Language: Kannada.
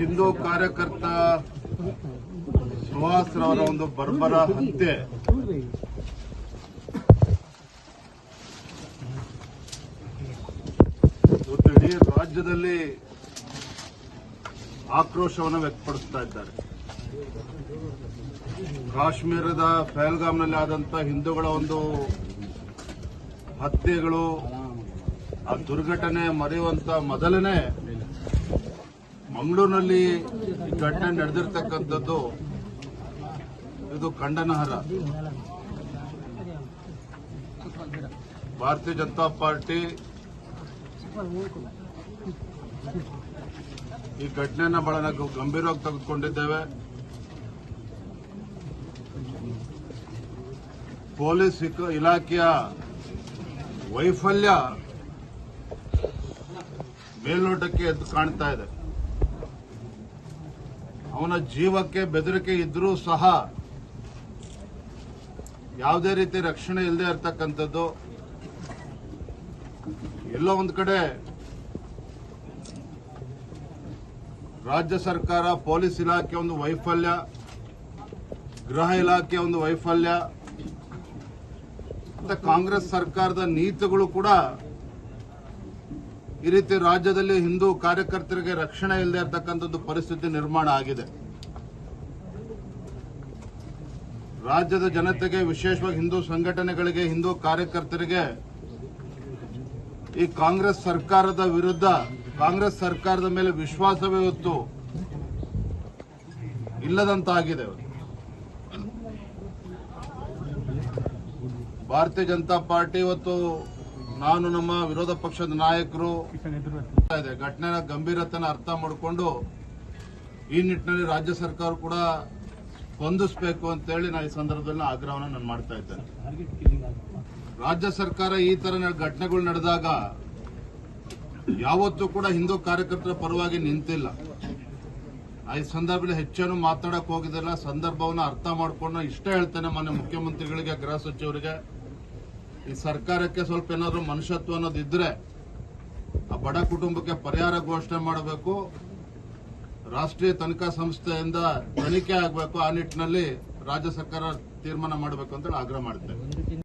ಹಿಂದೂ ಕಾರ್ಯಕರ್ತ ಸುಹಾಸ್ರವರ ಒಂದು ಬರ್ಬರ ಹತ್ಯೆ. ಇಡೀ ರಾಜ್ಯದಲ್ಲಿ ಆಕ್ರೋಶವನ್ನು ವ್ಯಕ್ತಪಡಿಸ್ತಾ ಇದ್ದಾರೆ. ಕಾಶ್ಮೀರದ ಪಹಲ್ಗಾಮ್ನಲ್ಲಿ ಆದಂತ ಹಿಂದೂಗಳ ಒಂದು ಹತ್ಯೆಗಳು ಆ ದುರ್ಘಟನೆ ಮರೆಯುವಂತ ಮೊದಲನೇ ಮಂಗಳೂರಿನಲ್ಲಿ ಘಟನೆ ನಡೆದಿರ್ತಕ್ಕಂಥದ್ದು ಇದು ಖಂಡನಹರ. ಭಾರತೀಯ ಜನತಾ ಪಾರ್ಟಿ ಈ ಘಟನೆಯನ್ನ ಬಹಳ ನಾವು ಗಂಭೀರವಾಗಿ ತೆಗೆದುಕೊಂಡಿದ್ದೇವೆ. ಪೊಲೀಸ್ ಇಲಾಖೆಯ ವೈಫಲ್ಯ ಮೇಲ್ನೋಟಕ್ಕೆ ಎದ್ದು ಕಾಣ್ತಾ ಇದೆ. ಅವನ ಜೀವಕ್ಕೆ ಬೆದರಿಕೆ ಇದ್ರೂ ಸಹ ಯಾವುದೇ ರೀತಿ ರಕ್ಷಣೆ ಇಲ್ಲದೆ ಇರ್ತಕ್ಕಂಥದ್ದು. ಎಲ್ಲೋ ಒಂದು ಕಡೆ ರಾಜ್ಯ ಸರ್ಕಾರ, ಪೊಲೀಸ್ ಇಲಾಖೆ ಒಂದು ವೈಫಲ್ಯ, ಗೃಹ ಇಲಾಖೆ ಒಂದು ವೈಫಲ್ಯ, ಮತ್ತೆ ಕಾಂಗ್ರೆಸ್ ಸರ್ಕಾರದ ನೀತಿಗಳು ಕೂಡ ಈ ರೀತಿ ರಾಜ್ಯದಲ್ಲಿ ಹಿಂದೂ ಕಾರ್ಯಕರ್ತರಿಗೆ ರಕ್ಷಣೆ ಇಲ್ಲದೆ ಇರತಕ್ಕಂಥದ್ದು ಪರಿಸ್ಥಿತಿ ನಿರ್ಮಾಣ ಆಗಿದೆ ರಾಜ್ಯದ ಜನತೆಗೆ, ವಿಶೇಷವಾಗಿ ಹಿಂದೂ ಸಂಘಟನೆಗಳಿಗೆ, ಹಿಂದೂ ಕಾರ್ಯಕರ್ತರಿಗೆ ಈ ಕಾಂಗ್ರೆಸ್ ಸರ್ಕಾರದ ವಿರುದ್ಧ, ಕಾಂಗ್ರೆಸ್ ಸರ್ಕಾರದ ಮೇಲೆ ವಿಶ್ವಾಸವೇ ಇವತ್ತು ಇಲ್ಲದಂತಾಗಿದೆ. ಭಾರತೀಯ ಜನತಾ ಪಾರ್ಟಿ ಇವತ್ತು ನಾನು ನಮ್ಮ ವಿರೋಧ ಪಕ್ಷದ ನಾಯಕರು ಇದೆ ಘಟನೆಯ ಗಂಭೀರತೆನ ಅರ್ಥ ಮಾಡಿಕೊಂಡು ಈ ನಿಟ್ಟಿನಲ್ಲಿ ರಾಜ್ಯ ಸರ್ಕಾರ ಕೂಡ ಸ್ಪಂದಿಸಬೇಕು ಅಂತೇಳಿ ನಾನು ಈ ಸಂದರ್ಭದಲ್ಲಿ ಆಗ್ರಹವನ್ನು ನಾನು ಮಾಡ್ತಾ ಇದ್ದೇನೆ. ರಾಜ್ಯ ಸರ್ಕಾರ ಈ ತರ ಘಟನೆಗಳು ನಡೆದಾಗ ಯಾವತ್ತೂ ಕೂಡ ಹಿಂದೂ ಕಾರ್ಯಕರ್ತರ ಪರವಾಗಿ ನಿಂತಿಲ್ಲ. ಆ ಈ ಸಂದರ್ಭದಲ್ಲಿ ಹೆಚ್ಚೇನು ಮಾತಾಡಕ್ ಹೋಗಿದ್ದಿಲ್ಲ. ಸಂದರ್ಭವನ್ನು ಅರ್ಥ ಮಾಡ್ಕೊಂಡು ಇಷ್ಟೇ ಹೇಳ್ತೇನೆ ಮಾನ್ಯ ಮುಖ್ಯಮಂತ್ರಿಗಳಿಗೆ ಗೃಹ ಸಚಿವರಿಗೆ. ಈ ಸರ್ಕಾರಕ್ಕೆ ಸ್ವಲ್ಪ ಏನಾದ್ರು ಮನುಷ್ಯತ್ವ ಅನ್ನೋದಿದ್ರೆ ಆ ಬಡ ಕುಟುಂಬಕ್ಕೆ ಪರಿಹಾರ ಘೋಷಣೆ ಮಾಡಬೇಕು. ರಾಷ್ಟ್ರೀಯ ತನಿಖಾ ಸಂಸ್ಥೆಯಿಂದ ತನಿಖೆ ಆಗಬೇಕು ಆ ನಿಟ್ಟಿನಲ್ಲಿ ರಾಜ್ಯ ಸರ್ಕಾರ ತೀರ್ಮಾನ ಮಾಡಬೇಕು ಅಂತ ಆಗ್ರಹ ಮಾಡ್ತೇವೆ